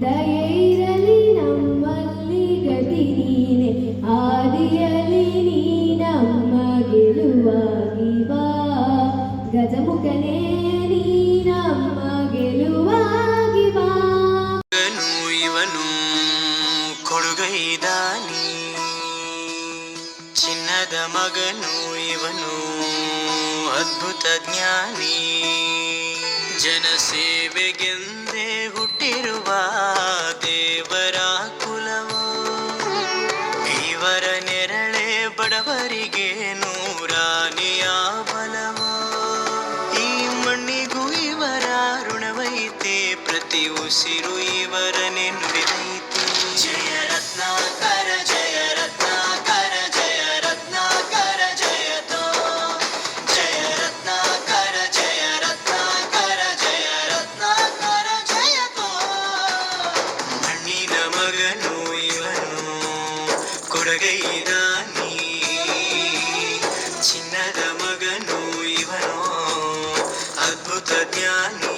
ದಯೆ ಇರಲಿ ನಮ್ಮಲ್ಲಿ ಗತಿ ಆದಿಯಲಿ ನೀ ನಮ್ಮ ಗೆಲುವಾಗಿ ಬಾ. ಗಜಮುಖನೇ ನೀ ಗೆಲುವಾಗಿ ಬಾ. ಇವನು, ಕೊಡುಗೈದಾನಿ. ಚಿನ್ನದ ಮಗನು, ಇವನು, ಅದ್ಭುತ ಜ್ಞಾನಿ. ಜನಸೇವೆಗೆಂದೇ ಹುಟ್ಟಿರುವ ಉಸಿರು ಇವರನೆ ನುಡಿದೈತೆ ಜಯ ರತ್ನಾಕರ ಜಯ ರತ್ನಾಕರ ಜಯ ರತ್ನಾಕರ ಜಯತೋ ಜಯ ರತ್ನಾಕರ ಜಯ ರತ್ನಾಕರ ಜಯ ರತ್ನಾಕರ ಜಯತೋ ಮಣ್ಣಿನ ಮಗನು ಇವನು ಕೊಡಗೈದಾನಿ ಚಿನ್ನದ ಮಗನು ಇವನು ಅದ್ಭುತ ಜ್ಞಾನಿ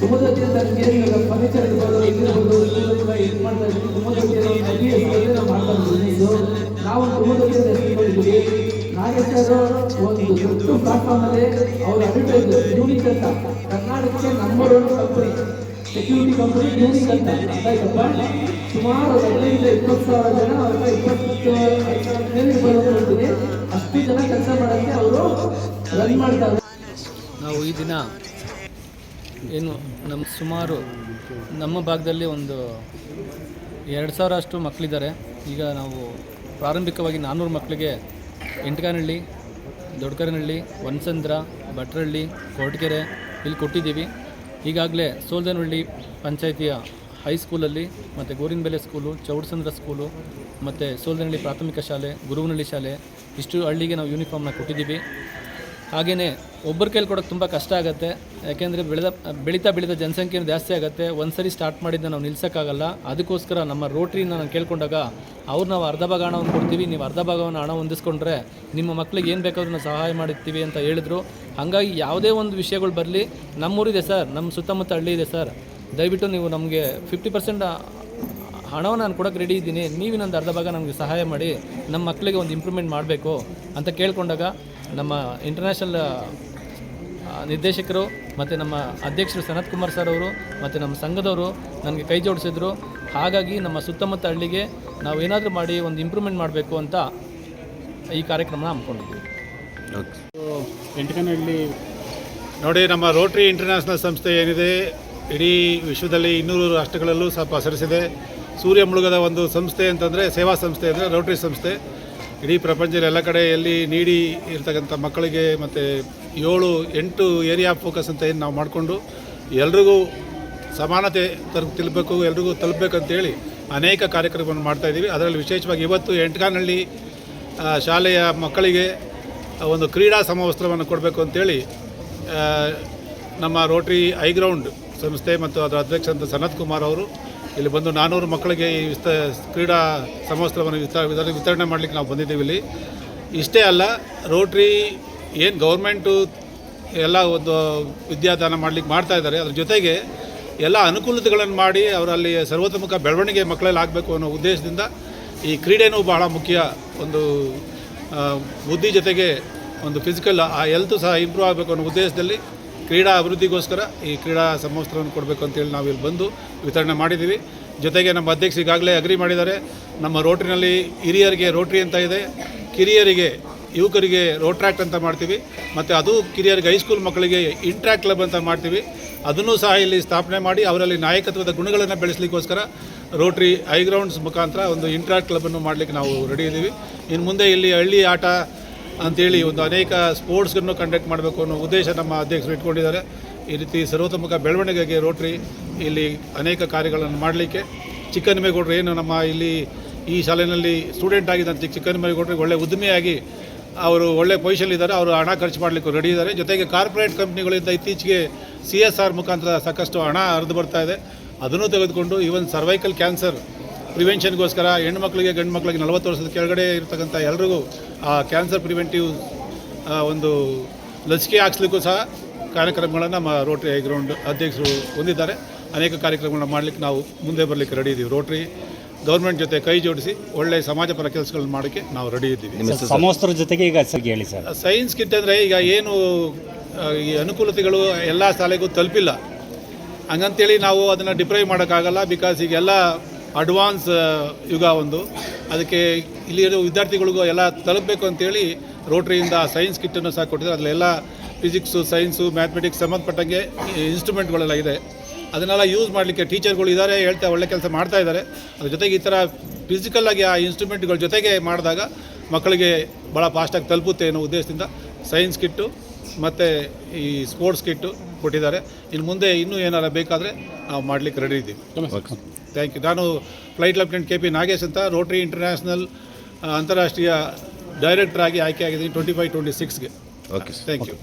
ನಿಮಗೆ ಇವಾಗ ಫರ್ನಿಚರ್ ಇದೆಲ್ಲ ಇದು ಮಾಡ್ತಾ ಇದ್ದೀವಿ ನಾವು ಮಾಡ್ತಾ ನಾವು ಹೆಸರು ಇಟ್ಕೊಂಡಿದ್ದೀವಿ ಅವರು ಒಂದು ದೊಡ್ಡ ಪ್ಲಾಟ್ಫಾರ್ಮ್ ಅಲ್ಲಿ ಅವರು ಅಡ್ವರ್ಟೈಸ್ ಯೂನಿಕ್ ಅಂತ. ಕರ್ನಾಟಕಕ್ಕೆ ಕಂಪನಿ ಸೆಕ್ಯೂರಿಟಿ ಕಂಪನಿ ಅಂತ. ಸುಮಾರು ಹದಿನೈದು, ಇಪ್ಪತ್ತು ಸಾವಿರ ಜನ ಅಥವಾ ಇಪ್ಪತ್ತು ಅಷ್ಟು ಜನ ಕೆಲಸ ಮಾಡೋಕ್ಕೆ ಅವರು ರನ್ ಮಾಡ್ತಾರೆ ಈ ದಿನ ಏನು ನಮ್ಮ ಸುಮಾರು ನಮ್ಮ ಭಾಗದಲ್ಲಿ ಒಂದು ಎರಡು ಸಾವಿರ ಅಷ್ಟು ಮಕ್ಕಳಿದ್ದಾರೆ. ಈಗ ನಾವು ಪ್ರಾರಂಭಿಕವಾಗಿ ನಾನ್ನೂರು ಮಕ್ಕಳಿಗೆ ಎಂಟಗಾನಹಳ್ಳಿ ದೊಡ್ಡಕರನಹಳ್ಳಿ ಒನ್ಸಂದ್ರ ಭಟ್ರಹಳ್ಳಿ ಕೊರಟಗೆರೆ ಇಲ್ಲಿ ಕೊಟ್ಟಿದ್ದೀವಿ. ಈಗಾಗಲೇ ಸೋಲ್ದನಹಳ್ಳಿ ಪಂಚಾಯಿತಿಯ ಹೈಸ್ಕೂಲಲ್ಲಿ ಮತ್ತು ಗೋರಿನಬೆಲೆ ಸ್ಕೂಲು ಚೌಡಸಂದ್ರ ಸ್ಕೂಲು ಮತ್ತು ಸೋಲ್ದನಹಳ್ಳಿ ಪ್ರಾಥಮಿಕ ಶಾಲೆ, ಗುರುವನಹಳ್ಳಿ ಶಾಲೆ ಇಷ್ಟು ಹಳ್ಳಿಗೆ ನಾವು ಯೂನಿಫಾರ್ಮ್ನ ಕೊಟ್ಟಿದ್ದೀವಿ. ಹಾಗೆಯೇ ಒಬ್ಬರ ಕೈಲಿ ಕೊಡೋಕ್ಕೆ ತುಂಬ ಕಷ್ಟ ಆಗುತ್ತೆ. ಯಾಕೆಂದರೆ ಬೆಳೆದ, ಬೆಳೀತಾ ಬೆಳೀತಾ ಜನಸಂಖ್ಯೆ ಜಾಸ್ತಿ ಆಗುತ್ತೆ. ಒಂದು ಸರಿ ಸ್ಟಾರ್ಟ್ ಮಾಡಿದ್ದ ನಾವು ನಿಲ್ಸೋಕ್ಕಾಗಲ್ಲ. ಅದಕ್ಕೋಸ್ಕರ ನಮ್ಮ ರೋಟ್ರಿನ ನಾನು ಕೇಳ್ಕೊಂಡಾಗ ಅವ್ರು ನಾವು ಅರ್ಧ ಭಾಗ ಹಣವನ್ನು ಕೊಡ್ತೀವಿ, ನೀವು ಅರ್ಧ ಭಾಗವನ್ನು ಹಣ ಹೊಂದಿಸ್ಕೊಂಡ್ರೆ ನಿಮ್ಮ ಮಕ್ಳಿಗೆ ಏನು ಬೇಕಾದ್ರೂ ನಾವು ಸಹಾಯ ಮಾಡುತ್ತೀವಿ ಅಂತ ಹೇಳಿದ್ರು. ಹಾಗಾಗಿ ಯಾವುದೇ ಒಂದು ವಿಷಯಗಳು ಬರಲಿ, ನಮ್ಮೂರಿದೆ ಸರ್, ನಮ್ಮ ಸುತ್ತಮುತ್ತ ಹಳ್ಳಿ ಇದೆ ಸರ್. ದಯವಿಟ್ಟು ನೀವು ನಮಗೆ ಫಿಫ್ಟಿ ಪರ್ಸೆಂಟ್ ಹಣವನ್ನು ನಾನು ಕೊಡೋಕ್ಕೆ ರೆಡಿ ಇದ್ದೀನಿ. ನೀವಿನೊಂದು ಅರ್ಧ ಭಾಗ ನಮಗೆ ಸಹಾಯ ಮಾಡಿ, ನಮ್ಮ ಮಕ್ಕಳಿಗೆ ಒಂದು ಇಂಪ್ರೂವ್ಮೆಂಟ್ ಮಾಡಬೇಕು ಅಂತ ಕೇಳ್ಕೊಂಡಾಗ ನಮ್ಮ ಇಂಟರ್ನ್ಯಾಷನಲ್ ನಿರ್ದೇಶಕರು ಮತ್ತು ನಮ್ಮ ಅಧ್ಯಕ್ಷರು ಸನತ್ ಕುಮಾರ್ ಸರ್ ಅವರು ಮತ್ತು ನಮ್ಮ ಸಂಘದವರು ನನಗೆ ಕೈ ಜೋಡಿಸಿದ್ರು. ಹಾಗಾಗಿ ನಮ್ಮ ಸುತ್ತಮುತ್ತ ಹಳ್ಳಿಗೆ ನಾವು ಏನಾದರೂ ಮಾಡಿ ಒಂದು ಇಂಪ್ರೂವ್ಮೆಂಟ್ ಮಾಡಬೇಕು ಅಂತ ಈ ಕಾರ್ಯಕ್ರಮನ ಹಮ್ಮಿಕೊಂಡಿದ್ದೀವಿ. ಎಂಟಕನಹಳ್ಳಿ. ನೋಡಿ, ನಮ್ಮ ರೋಟ್ರಿ ಇಂಟರ್ನ್ಯಾಷನಲ್ ಸಂಸ್ಥೆ ಏನಿದೆ, ಇಡೀ ವಿಶ್ವದಲ್ಲಿ ಇನ್ನೂರು ರಾಷ್ಟ್ರಗಳಲ್ಲೂ ಸ್ವಲ್ಪ ಪಸರಿಸಿದೆ. ಸೂರ್ಯ ಮುಳುಗದ ಒಂದು ಸಂಸ್ಥೆ ಅಂತಂದರೆ ಸೇವಾ ಸಂಸ್ಥೆ ಅಂದರೆ ರೋಟ್ರಿ ಸಂಸ್ಥೆ. ಇಡೀ ಪ್ರಪಂಚದ ಎಲ್ಲ ಕಡೆ ಎಲ್ಲಿ ನೀಡಿ ಇರ್ತಕ್ಕಂಥ ಮಕ್ಕಳಿಗೆ ಮತ್ತು ಏಳು, ಎಂಟು ಏರಿಯಾ ಫೋಕಸ್ ಅಂತ ಏನು ನಾವು ಮಾಡಿಕೊಂಡು ಎಲ್ರಿಗೂ ಸಮಾನತೆ ತರ್ ತಲುಪಬೇಕು ಎಲ್ರಿಗೂ ತಲುಪಬೇಕಂತೇಳಿ ಅನೇಕ ಕಾರ್ಯಕ್ರಮವನ್ನು ಮಾಡ್ತಾಯಿದ್ದೀವಿ ಅದರಲ್ಲಿ ವಿಶೇಷವಾಗಿ ಇವತ್ತು ಎಂಟ್ಗಾನಹಳ್ಳಿ ಶಾಲೆಯ ಮಕ್ಕಳಿಗೆ ಒಂದು ಕ್ರೀಡಾ ಸಮವಸ್ತ್ರವನ್ನು ಕೊಡಬೇಕು ಅಂತೇಳಿ ನಮ್ಮ ರೋಟ್ರಿ ಐಗ್ರೌಂಡ್ ಸಂಸ್ಥೆ ಮತ್ತು ಅದರ ಅಧ್ಯಕ್ಷ ಅಂತ ಸನತ್ ಕುಮಾರ್ ಅವರು ಇಲ್ಲಿ ಬಂದು ನಾನ್ನೂರು ಮಕ್ಕಳಿಗೆ ಈ ವಿಸ್ತ ಕ್ರೀಡಾ ಸಮವಸ್ತ್ರವನ್ನು ವಿತ ವಿತರಣೆ ಮಾಡಲಿಕ್ಕೆ ನಾವು ಬಂದಿದ್ದೀವಿ ಇಲ್ಲಿ. ಇಷ್ಟೇ ಅಲ್ಲ, ರೋಟ್ರಿ ಏನು ಗೌರ್ಮೆಂಟು ಎಲ್ಲ ಒಂದು ವಿದ್ಯಾದಾನ ಮಾಡಲಿಕ್ಕೆ ಮಾಡ್ತಾ ಇದ್ದಾರೆ. ಅದ್ರ ಜೊತೆಗೆ ಎಲ್ಲ ಅನುಕೂಲತೆಗಳನ್ನು ಮಾಡಿ ಅವರಲ್ಲಿ ಸರ್ವತೋಮುಖ ಬೆಳವಣಿಗೆ ಮಕ್ಕಳಲ್ಲಿ ಆಗಬೇಕು ಅನ್ನೋ ಉದ್ದೇಶದಿಂದ ಈ ಕ್ರೀಡೆನೂ ಬಹಳ ಮುಖ್ಯ ಒಂದು ಬುದ್ಧಿ ಜೊತೆಗೆ ಒಂದು ಫಿಸಿಕಲ್ ಆ ಹೆಲ್ತು ಸಹ ಇಂಪ್ರೂವ್ ಆಗಬೇಕು ಅನ್ನೋ ಉದ್ದೇಶದಲ್ಲಿ ಕ್ರೀಡಾ ಅಭಿವೃದ್ಧಿಗೋಸ್ಕರ ಈ ಕ್ರೀಡಾ ಸಮವಸ್ತ್ರವನ್ನು ಕೊಡಬೇಕು ಅಂತೇಳಿ ನಾವು ಇಲ್ಲಿ ಬಂದು ವಿತರಣೆ ಮಾಡಿದ್ದೀವಿ. ಜೊತೆಗೆ ನಮ್ಮ ಅಧ್ಯಕ್ಷ ಈಗಾಗಲೇ ಅಗ್ರಿ ಮಾಡಿದ್ದಾರೆ. ನಮ್ಮ ರೋಟ್ರಿನಲ್ಲಿ ಹಿರಿಯರಿಗೆ ರೋಟ್ರಿ ಅಂತ ಇದೆ. ಕಿರಿಯರಿಗೆ, ಯುವಕರಿಗೆ ರೋಟ್ರ್ಯಾಕ್ಟ್ ಅಂತ ಮಾಡ್ತೀವಿ. ಮತ್ತು ಅದು ಕಿರಿಯರಿಗೆ ಹೈಸ್ಕೂಲ್ ಮಕ್ಕಳಿಗೆ ಇಂಟ್ರ್ಯಾಕ್ಟ್ ಕ್ಲಬ್ ಅಂತ ಮಾಡ್ತೀವಿ. ಅದನ್ನು ಸಹ ಇಲ್ಲಿ ಸ್ಥಾಪನೆ ಮಾಡಿ ಅವರಲ್ಲಿ ನಾಯಕತ್ವದ ಗುಣಗಳನ್ನು ಬೆಳೆಸಲಿಕ್ಕೋಸ್ಕರ ರೋಟ್ರಿ ಐಗ್ರೌಂಡ್ಸ್ ಮುಖಾಂತರ ಒಂದು ಇಂಟ್ರ್ಯಾಕ್ಟ್ ಕ್ಲಬ್ಬನ್ನು ಮಾಡಲಿಕ್ಕೆ ನಾವು ರೆಡಿ ಇದ್ದೀವಿ. ಇನ್ನು ಮುಂದೆ ಇಲ್ಲಿ ಹಳ್ಳಿ ಆಟ ಅಂತೇಳಿ ಒಂದು ಅನೇಕ ಸ್ಪೋರ್ಟ್ಸ್ಗಳನ್ನು ಕಂಡಕ್ಟ್ ಮಾಡಬೇಕು ಅನ್ನೋ ಉದ್ದೇಶ ನಮ್ಮ ಅಧ್ಯಕ್ಷರು ಇಟ್ಕೊಂಡಿದ್ದಾರೆ. ಈ ರೀತಿ ಸರ್ವತೋಮುಖ ಬೆಳವಣಿಗೆಗೆ ರೋಟ್ರಿ ಇಲ್ಲಿ ಅನೇಕ ಕಾರ್ಯಗಳನ್ನು ಮಾಡಲಿಕ್ಕೆ. ಚಿಕ್ಕನಿಮೇಗೌಡರು ಏನು ನಮ್ಮ ಇಲ್ಲಿ ಈ ಶಾಲೆಯಲ್ಲಿ ಸ್ಟೂಡೆಂಟ್ ಆಗಿದ್ದಂಥ ಚಿಕ್ಕ ಚಿಕ್ಕನಿಮೇಗೌಡರಿಗೆ ಒಳ್ಳೆ ಉದ್ದಿಮೆಯಾಗಿ ಅವರು ಒಳ್ಳೆ ಪೊಸಿಷನ್ ಇದ್ದಾರೆ. ಅವರು ಹಣ ಖರ್ಚು ಮಾಡಲಿಕ್ಕೆ ರೆಡಿ ಇದ್ದಾರೆ. ಜೊತೆಗೆ ಕಾರ್ಪೊರೇಟ್ ಕಂಪ್ನಿಗಳಿಂದ ಇತ್ತೀಚೆಗೆ ಸಿ ಎಸ್ ಆರ್ ಮುಖಾಂತರ ಸಾಕಷ್ಟು ಹಣ ಹರಿದು ಬರ್ತಾ ಇದೆ. ಅದನ್ನು ತೆಗೆದುಕೊಂಡು ಈವನ್ ಸರ್ವೈಕಲ್ ಕ್ಯಾನ್ಸರ್ ಪ್ರಿವೆನ್ಷನ್ಗೋಸ್ಕರ ಹೆಣ್ಮಕ್ಳಿಗೆ ಗಂಡು ಮಕ್ಕಳಿಗೆ ನಲವತ್ತು ವರ್ಷದ ಕೆಳಗಡೆ ಇರ್ತಕ್ಕಂಥ ಎಲ್ರಿಗೂ ಆ ಕ್ಯಾನ್ಸರ್ ಪ್ರಿವೆಂಟಿವ್ ಒಂದು ಲಸಿಕೆ ಹಾಕ್ಸ್ಲಿಕ್ಕೂ ಸಹ ಕಾರ್ಯಕ್ರಮಗಳನ್ನು ನಮ್ಮ ರೋಟ್ರಿ ಗ್ರೌಂಡ್ ಅಧ್ಯಕ್ಷರು ಹೊಂದಿದ್ದಾರೆ. ಅನೇಕ ಕಾರ್ಯಕ್ರಮಗಳನ್ನ ಮಾಡಲಿಕ್ಕೆ ನಾವು ಮುಂದೆ ಬರಲಿಕ್ಕೆ ರೆಡಿ ಇದ್ದೀವಿ ರೋಟ್ರಿ ಗೌರ್ಮೆಂಟ್ ಜೊತೆ ಕೈ ಜೋಡಿಸಿ ಒಳ್ಳೆ ಸಮಾಜ ಪರ ಕೆಲಸಗಳನ್ನ ಮಾಡೋಕ್ಕೆ ನಾವು ರೆಡಿ ಇದ್ದೀವಿ. ಸಮವಸ್ತ್ರ ಜೊತೆಗೆ ಈಗ ಸರ್ ಹೇಳಿ ಸರ್. ಸೈನ್ಸ್ ಕಿಟ್ ಅಂದರೆ ಈಗ ಏನು ಈ ಅನುಕೂಲತೆಗಳು ಎಲ್ಲ ಶಾಲೆಗೂ ತಲುಪಿಲ್ಲ. ಹಂಗಂತೇಳಿ ನಾವು ಅದನ್ನು ಡಿಪ್ರೈವ್ ಮಾಡೋಕ್ಕಾಗಲ್ಲ ಬಿಕಾಸ್ ಈಗೆಲ್ಲ ಅಡ್ವಾನ್ಸ್ ಯುಗ ಒಂದು. ಅದಕ್ಕೆ ಇಲ್ಲಿರೋ ವಿದ್ಯಾರ್ಥಿಗಳಿಗೂ ಎಲ್ಲ ತಲುಪಬೇಕು ಅಂತೇಳಿ ರೋಟ್ರಿಯಿಂದ ಸೈನ್ಸ್ ಕಿಟ್ಟನ್ನು ಸಹ ಕೊಟ್ಟಿದ್ದಾರೆ. ಅದರಲ್ಲೆಲ್ಲ ಫಿಸಿಕ್ಸು, ಸೈನ್ಸು, ಮ್ಯಾಥಮೆಟಿಕ್ಸ್ ಸಂಬಂಧಪಟ್ಟಂಗೆ ಇನ್ಸ್ಟ್ರೂಮೆಂಟ್ಗಳೆಲ್ಲ ಇದೆ. ಅದನ್ನೆಲ್ಲ ಯೂಸ್ ಮಾಡಲಿಕ್ಕೆ ಟೀಚರ್ಗಳು ಇದ್ದಾರೆ ಹೇಳ್ತಾ ಒಳ್ಳೆ ಕೆಲಸ ಮಾಡ್ತಾ ಇದ್ದಾರೆ ಅದ್ರ ಜೊತೆಗೆ ಈ ಥರ ಫಿಸಿಕಲ್ಲಾಗಿ ಆ ಇನ್ಸ್ಟ್ರೂಮೆಂಟ್ಗಳ ಜೊತೆಗೆ ಮಾಡಿದಾಗ ಮಕ್ಕಳಿಗೆ ಭಾಳ ಫಾಸ್ಟಾಗಿ ತಲುಪುತ್ತೆ ಅನ್ನೋ ಉದ್ದೇಶದಿಂದ ಸೈನ್ಸ್ ಕಿಟ್ಟು ಮತ್ತು ಈ ಸ್ಪೋರ್ಟ್ಸ್ ಕಿಟ್ಟು ಕೊಟ್ಟಿದ್ದಾರೆ. ಇನ್ನು ಮುಂದೆ ಇನ್ನೂ ಏನಾರ ಬೇಕಾದರೆ ನಾವು ಮಾಡಲಿಕ್ಕೆ ರೆಡಿ ಇದ್ದೀವಿ. ಥ್ಯಾಂಕ್ ಯು ನಾನು flight lieutenant K P Nagesh ಅಂತ ರೋಟ್ರಿ ಇಂಟರ್ನ್ಯಾಷನಲ್ ಅಂತಾರಾಷ್ಟ್ರೀಯ ಡೈರೆಕ್ಟರ್ ಆಗಿ ಆಯ್ಕೆ ಆಗಿದ್ದೀನಿ ಟ್ವೆಂಟಿ ಫೈವ್ ಟ್ವೆಂಟಿ ಸಿಕ್ಸ್ಗೆ ಓಕೆ ಥ್ಯಾಂಕ್ ಯು